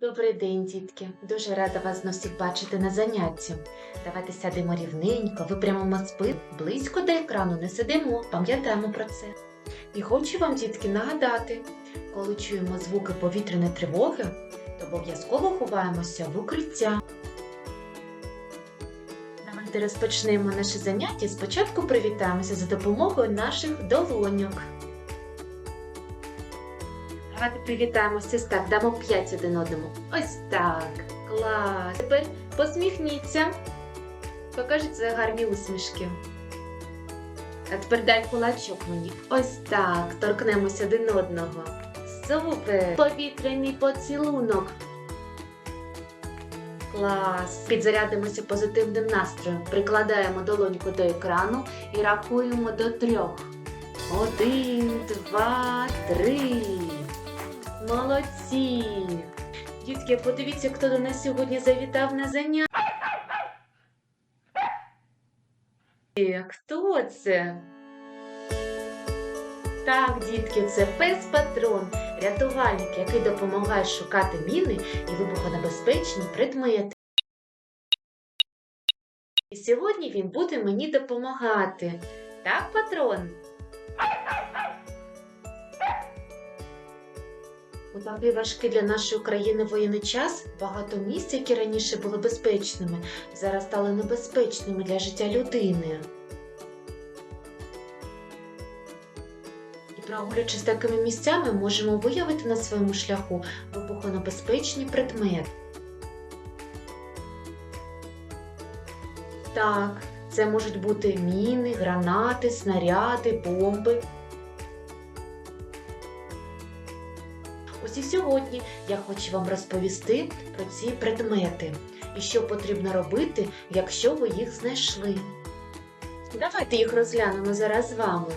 Добрий день, дітки. Дуже рада вас знов всіх бачити на занятті. Давайте сядемо рівненько, випрямимо спину, близько до екрану не сидимо, пам'ятаємо про це. І хочу вам, дітки, нагадати, коли чуємо звуки повітряної тривоги, то обов'язково ховаємося в укриття. Давайте розпочнемо наше заняття. Спочатку привітаємося за допомогою наших долоньок. Давайте привітаємося так, дамо 5 один одному. Ось так. Клас. Тепер посміхніться. Покажіть гарні усмішки. А тепер дай кулачок мені. Ось так. Торкнемося один одного. Супер! Повітряний поцілунок. Клас! Підзарядимося позитивним настроєм. Прикладаємо долоньку до екрану і рахуємо до трьох. Один, два, три. Молодці! Дітки, подивіться, хто до нас сьогодні завітав на заняття. Хто це? Так, дітки, це пес патрон, рятувальник, який допомагає шукати міни і вибухонебезпечні предмети. І сьогодні він буде мені допомагати. Так, патрон? У такий важкий для нашої країни воєнний час багато місць, які раніше були безпечними, зараз стали небезпечними для життя людини. І прогулюючись такими місцями, можемо виявити на своєму шляху вибухонебезпечні предмети. Так, це можуть бути міни, гранати, снаряди, бомби. Ось і сьогодні я хочу вам розповісти про ці предмети і що потрібно робити, якщо ви їх знайшли. Давайте їх розглянемо зараз з вами.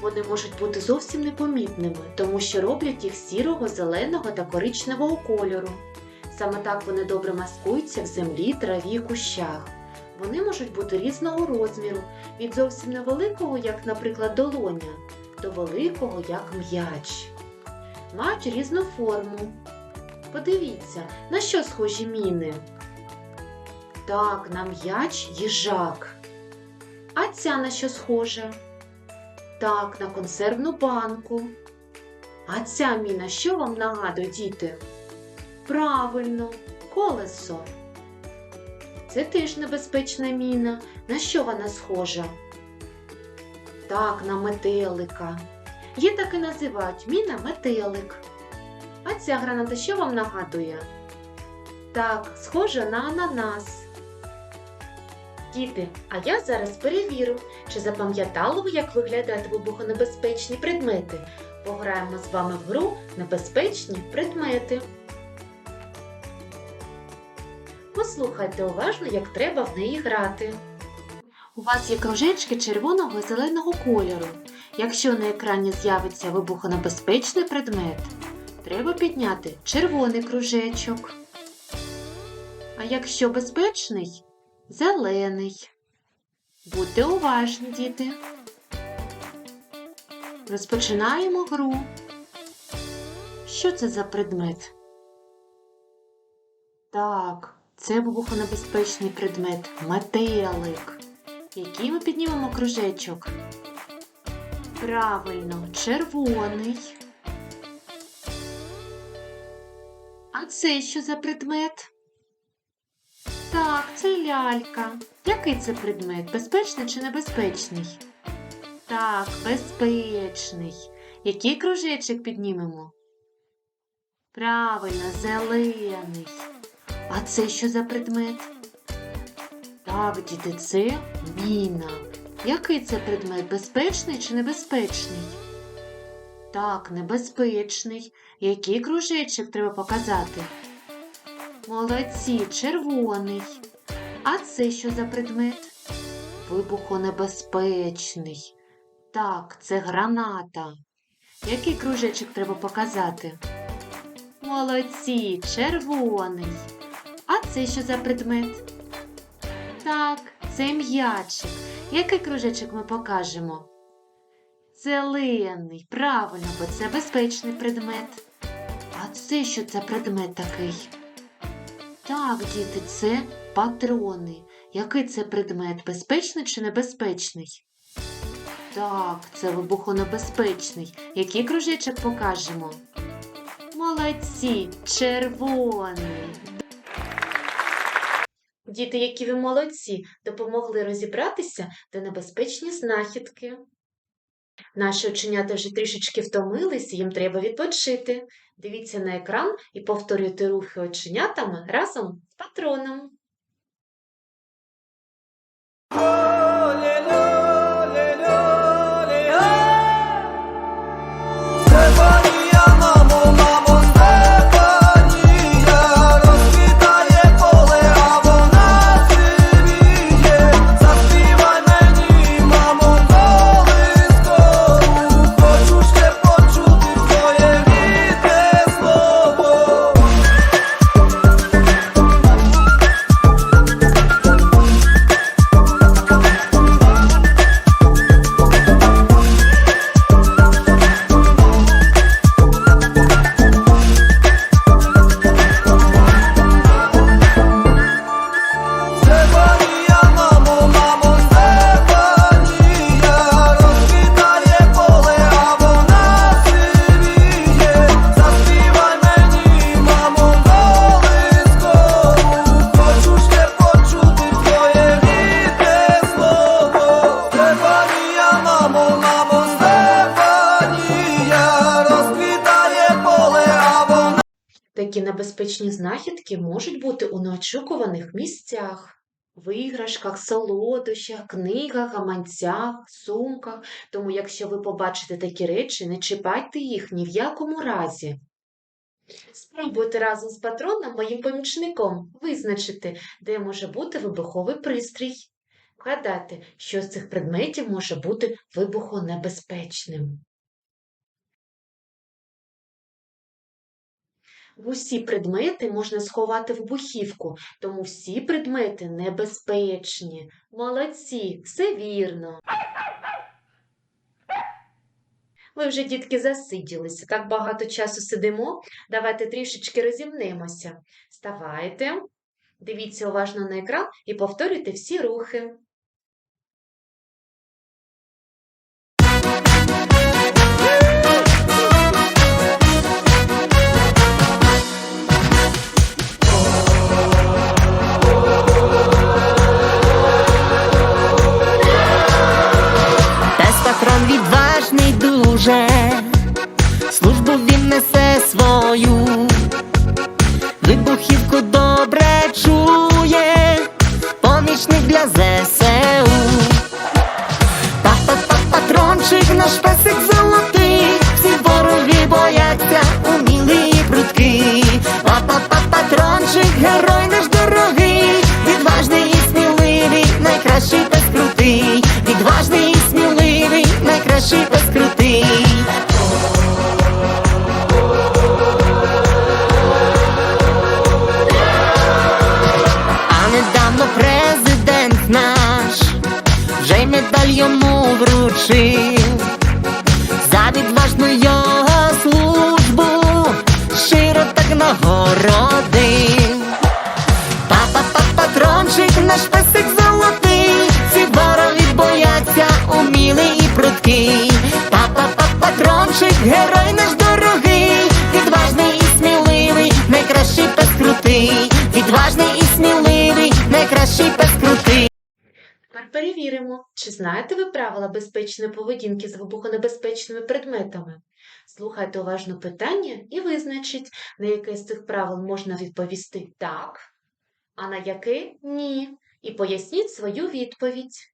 Вони можуть бути зовсім непомітними, тому що роблять їх сірого, зеленого та коричневого кольору. Саме так вони добре маскуються в землі, траві і кущах. Вони можуть бути різного розміру, від зовсім невеликого, як, наприклад, долоня, до великого, як м'яч мають різну форму. Подивіться, на що схожі міни? Так, на м'яч їжак. А ця на що схожа? Так, на консервну банку. А ця міна що вам нагадує, діти? Правильно, колесо. Це теж небезпечна міна. На що вона схожа? Так, на метелика. Є так і називають міна метелик. А ця граната що вам нагадує? Так, схожа на ананас. Діти, а я зараз перевірю, чи запам'ятали ви, як виглядають вибухонебезпечні предмети. Пограємо з вами в гру небезпечні предмети. Послухайте уважно, як треба в неї грати. У вас є кружечки червоного і зеленого кольору. Якщо на екрані з'явиться вибухонебезпечний предмет, треба підняти червоний кружечок. А якщо безпечний зелений. Будьте уважні, діти. Розпочинаємо гру. Що це за предмет? Так, це вибухонебезпечний предмет метелик. Який ми піднімемо кружечок? Правильно, червоний. А це що за предмет? Так, це лялька. Який це предмет? Безпечний чи небезпечний? Так, безпечний. Який кружечок піднімемо? Правильно, зелений. А це що за предмет? Так, діти, це міна. Який це предмет? Безпечний чи небезпечний? Так, небезпечний. Який кружечок треба показати? Молодці, червоний. А це що за предмет? Вибухонебезпечний. Так, це граната. Який кружечок треба показати? Молодці, червоний. А це що за предмет? Так, це м'ячик. Який кружечок ми покажемо? Зелений, правильно, бо це безпечний предмет. А це що це предмет такий? Так, діти, це патрони. Який це предмет? Безпечний чи небезпечний? Так, це вибухонебезпечний. Який кружечок покажемо? Молодці, червоний. Діти, які ви молодці, допомогли розібратися, до небезпечні знахідки. Наші оченята вже трішечки втомилися, їм треба відпочити. Дивіться на екран і повторюйте рухи оченятами разом з патроном. Небезпечні знахідки можуть бути у неочікуваних місцях. В іграшках, солодощах, книгах, гаманцях, сумках. Тому, якщо ви побачите такі речі, не чіпайте їх ні в якому разі. Спробуйте разом з патроном, моїм помічником, визначити, де може бути вибуховий пристрій. Вгадайте, що з цих предметів може бути вибухонебезпечним. Усі предмети можна сховати вибухівку, тому всі предмети небезпечні. Молодці, все вірно. Ви вже, дітки, засиділися. Так багато часу сидимо. Давайте трішечки розімнемося. Вставайте, дивіться уважно на екран і повторюйте всі рухи. Дуже, службу він несе свою, вибухівку добре чує, помічник для ЗСУ. Па-па-па-патрончик, наш песик золотий, всі вороги бояться, умілий і прудкий. Па-па-па-патрончик, герой наш дорогий, sí. Знаєте ви правила безпечної поведінки з вибухонебезпечними предметами. Слухайте уважно питання і визначіть, на яке з цих правил можна відповісти так, а на яке ні. І поясніть свою відповідь.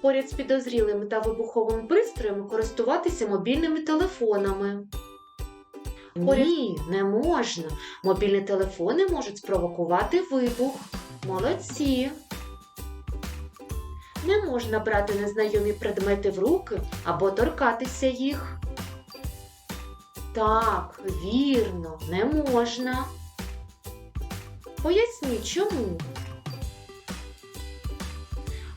Поряд з підозрілими та вибуховими пристроями користуватися мобільними телефонами. Ні, не можна. Мобільні телефони можуть спровокувати вибух. Молодці. Не можна брати незнайомі предмети в руки або торкатися їх. Так, вірно, не можна. Поясніть, чому.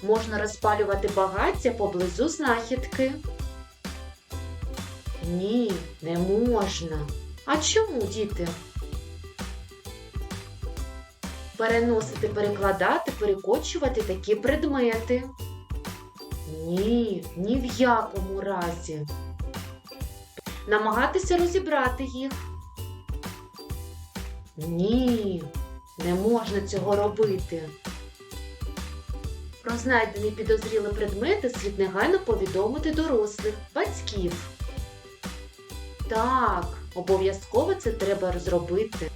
Можна розпалювати багаття поблизу знахідки. Ні, не можна. А чому, діти? Переносити, перекладати, перекочувати такі предмети. Ні, ні в якому разі. Намагатися розібрати їх. Ні, не можна цього робити. Про знайдені підозрілі предмети слід негайно повідомити дорослих, батьків. Так, обов'язково це треба зробити.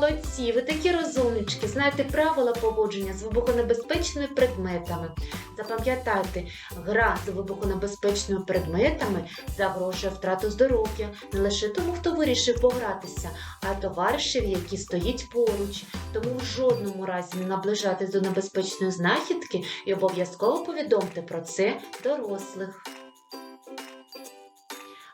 Молодці, ви такі розумнички, знаєте правила поводження з вибухонебезпечними предметами. Запам'ятайте, гра з вибухонебезпечними предметами загрожує втрату здоров'я не лише тому, хто вирішив погратися, а й товаришеві, які стоїть поруч. Тому в жодному разі не наближайтесь до небезпечної знахідки і обов'язково повідомте про це дорослих.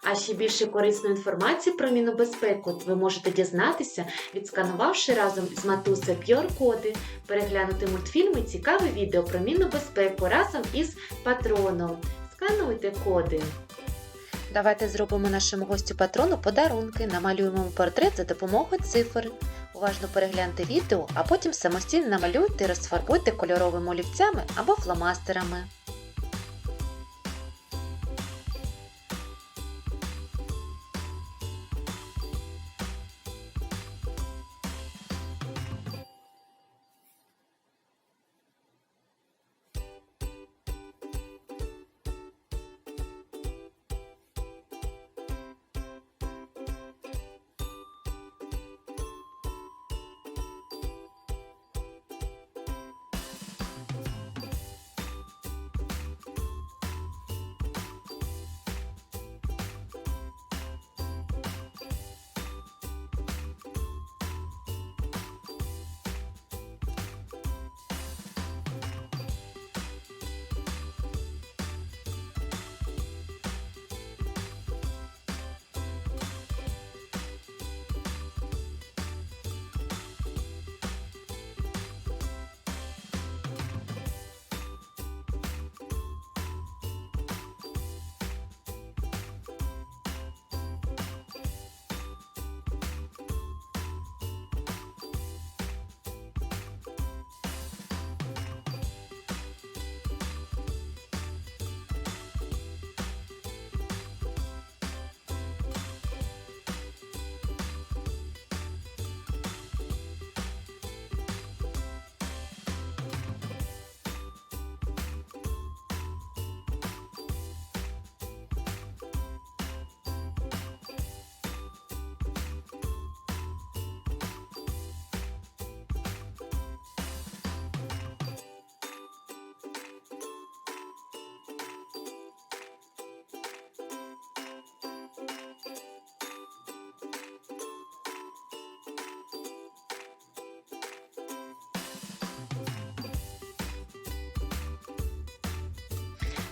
А ще більше корисної інформації про мінобезпеку ви можете дізнатися, відсканувавши разом з матусею QR-коди, переглянути мультфільми цікаве відео про мінобезпеку разом із патроном. Скануйте коди. Давайте зробимо нашому гостю патрону подарунки, намалюємо портрет за допомогою цифр. Уважно перегляньте відео, а потім самостійно намалюйте і розфарбуйте кольоровими олівцями або фломастерами.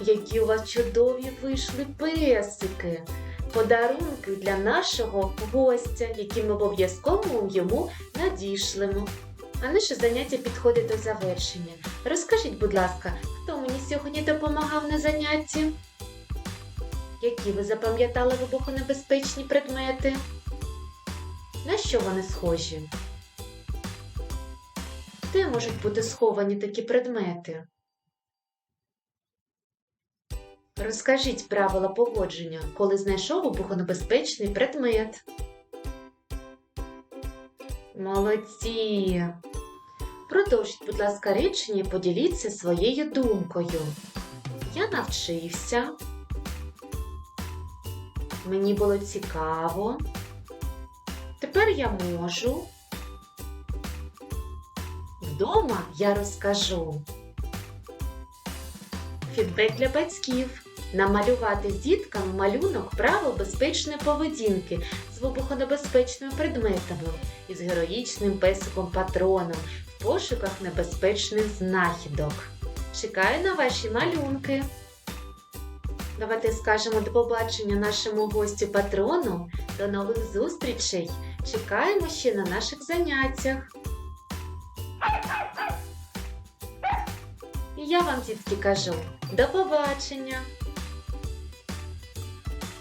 Які у вас чудові вийшли песики! Подарунки для нашого гостя, які ми обов'язково йому надішлемо. А наше заняття підходить до завершення. Розкажіть, будь ласка, хто мені сьогодні допомагав на занятті? Які ви запам'ятали вибухонебезпечні предмети? На що вони схожі? Де можуть бути сховані такі предмети? Розкажіть правила поводження, коли знайшов вибухонебезпечний предмет. Молодці! Продовжіть, будь ласка, речення і поділіться своєю думкою. Я навчився. Мені було цікаво. Тепер я можу. Вдома я розкажу. Фідбек для батьків. Намалювати з дітками малюнок правил безпечної поведінки з вибухонебезпечними предметами і з героїчним песиком патроном в пошуках небезпечних знахідок. Чекаю на ваші малюнки. Давайте скажемо до побачення нашому гостю патрону. До нових зустрічей! Чекаємо ще на наших заняттях. І я вам, дітки, кажу, до побачення!